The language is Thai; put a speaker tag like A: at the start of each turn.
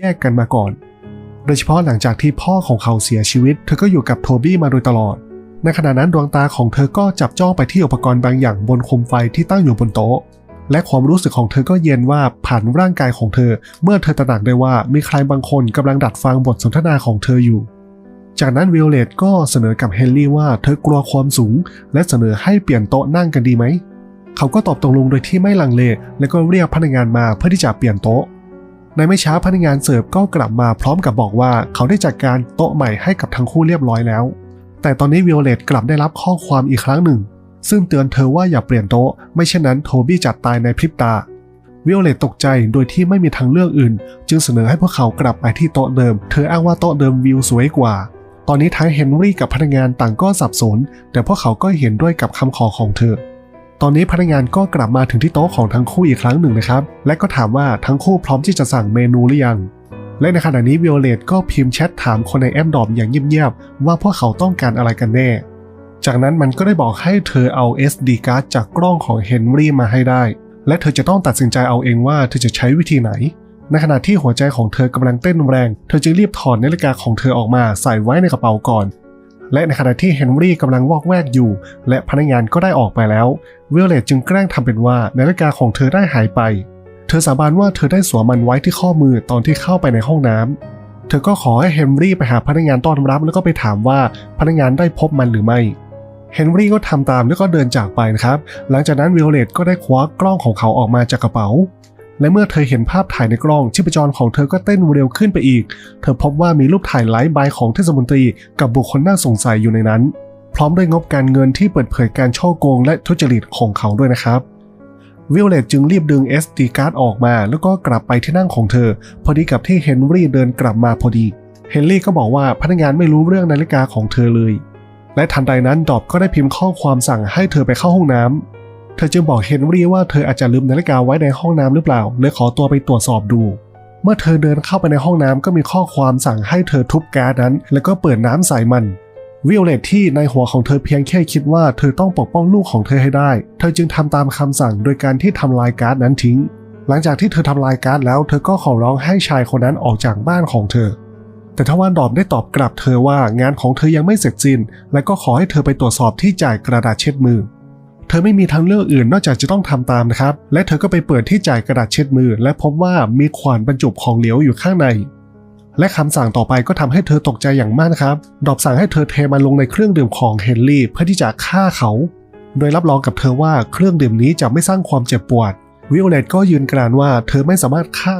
A: แยกกันมาก่อน โดยเฉพาะหลังจากที่พ่อของเขาเสียชีวิต เธอก็อยู่กับโทบี้มาโดยตลอด ในขณะนั้นดวงตาของเธอก็จับจ้องไปที่อุปกรณ์บางอย่างบนโคมไฟที่ตั้งอยู่บนโต๊ะ และความรู้สึกของเธอก็เย็นว่าผ่านร่างกายของเธอ เมื่อเธอตระหนักได้ว่ามีใครบางคนกำลังดักฟังบทสนทนาของเธออยู่ จากนั้นวิโอเลตก็เสนอกับเฮนรี่ว่าเธอกลัวความสูง และเสนอให้เปลี่ยนโต๊ะนั่งกันดีไหม เขาก็ตอบตกลงโดยที่ไม่ลังเล และก็เรียกพนักงานมาเพื่อที่จะเปลี่ยนโต๊ะ ในไม่ช้าพนักงานเสิร์ฟก็กลับมาพร้อมกับบอกว่าเขาได้จัดการโต๊ะใหม่ให้กับทั้งคู่เรียบร้อยแล้ว แต่ตอนนี้วิโอเลตกลับได้รับข้อความอีกครั้งหนึ่ง ซึ่งเตือนเธอว่าอย่าเปลี่ยนโต๊ะ ไม่เช่นนั้นโทบี้จะตายในพริบตา วิโอเลตตกใจโดยที่ไม่มีทางเลือกอื่น จึงเสนอให้พวกเขากลับไปที่โต๊ะเดิม เธออ้างว่าโต๊ะเดิมวิวสวยกว่า ตอนนี้ทั้งเฮนรี่กับพนักงานต่างก็สับสน แต่พวกเขาก็เห็นด้วยกับคำขอของเธอ ตอนนี้พนักงานก็กลับมาถึงที่โต๊ะของทั้งคู่อีกครั้งหนึ่งนะครับ และก็ถามว่าทั้งคู่พร้อมที่จะสั่งเมนูหรือยัง และในขณะนี้วิโอเลตก็พิมพ์แชทถามคนในแอปดอมอย่างเงียบๆว่าพวกเขาต้องการอะไรกันแน่ จากนั้นมันก็ได้บอกให้เธอเอา SD card จากกล้องของเฮนรี่มาให้ได้ และเธอจะต้องตัดสินใจเอาเองว่าเธอจะใช้วิธีไหน ในขณะที่หัวใจของเธอกำลังเต้นแรง เธอจึงรีบถอดนาฬิกาของเธอออกมาใส่ไว้ในกระเป๋าก่อน และในขณะที่เฮนรี่กำลังวอกแวกอยู่ และพนักงานก็ได้ออกไปแล้ววิโอเลตจึงแกล้งทำเป็นว่านาฬิกาของเธอได้หายไป เธอสาบานว่าเธอได้สวมมันไว้ที่ข้อมือตอนที่เข้าไปในห้องน้ำเธอก็ขอให้เฮนรี่ไปหาพนักงานต้อนรับแล้วก็ไปถามว่าพนักงานได้พบมันหรือไม่เฮนรี่ก็ทำตามแล้วก็เดินจากไปนะครับ หลังจากนั้นวิโอเลตก็ได้คว้ากล้องของเขาออกมาจากกระเป๋า และเมื่อเธอเห็นภาพถ่ายในกล้องชีพจรของเธอก็เต้นเร็วขึ้นไปอีก เธอพบว่ามีรูปถ่ายไลฟ์บายของเทศมนตรีกับบุคคลน่าสงสัยอยู่ในนั้น พร้อมด้วยงบการเงินที่เปิดเผยการช่อโกงและทุจริตของเขาด้วยนะครับวิโอเลตจึงรีบดึง SD card ออกมาแล้วก็กลับไปที่นั่งของเธอ พอดีกับที่เฮนรี่เดินกลับมาพอดี เฮนรี่ก็บอกว่าพนักงานไม่รู้เรื่องนาฬิกาของเธอเลย และทันใดนั้นดอบก็ได้พิมพ์ข้อความสั่งให้เธอไปเข้าห้องน้ำ เธอจึงบอกเฮนรี่ว่าเธออาจจะลืมนาฬิกาไว้ในห้องน้ำหรือเปล่าเลยขอตัวไปตรวจสอบดู เมื่อเธอเดินเข้าไปในห้องน้ำก็มีข้อความสั่งให้เธอทุบแก๊สนั้น แล้วก็เปิดน้ำใส่มันวิโอเลตที่ในหัวของเธอเพียงแค่คิดว่าเธอต้องปกป้องลูกของเธอให้ได้ เธอจึงทำตามคำสั่งโดยการที่ทำลายการ์ดนั้นทิ้ง หลังจากที่เธอทำลายการ์ดแล้ว เธอก็ขอร้องให้ชายคนนั้นออกจากบ้านของเธอ แต่ทว่าดอบได้ตอบกลับเธอว่างานของเธอยังไม่เสร็จสิ้น และก็ขอให้เธอไปตรวจสอบที่จ่ายกระดาษเช็ดมือ เธอไม่มีทางเลือกอื่นนอกจากจะต้องทำตามนะครับ และเธอก็ไปเปิดที่จ่ายกระดาษเช็ดมือ และพบว่ามีขวานบรรจุของเหลวอยู่ข้างใน และคำสั่งต่อไปก็ทำให้เธอตกใจอย่างมากนะครับดอบสั่งให้เธอเทมันลงในเครื่องดื่มของเฮนรี่เพื่อที่จะฆ่าเขา โดยรับรองกับเธอว่าเครื่องดื่มนี้จะไม่สร้างความเจ็บปวดวิโอเลตก็ยืนกรานว่าเธอไม่สามารถฆ่า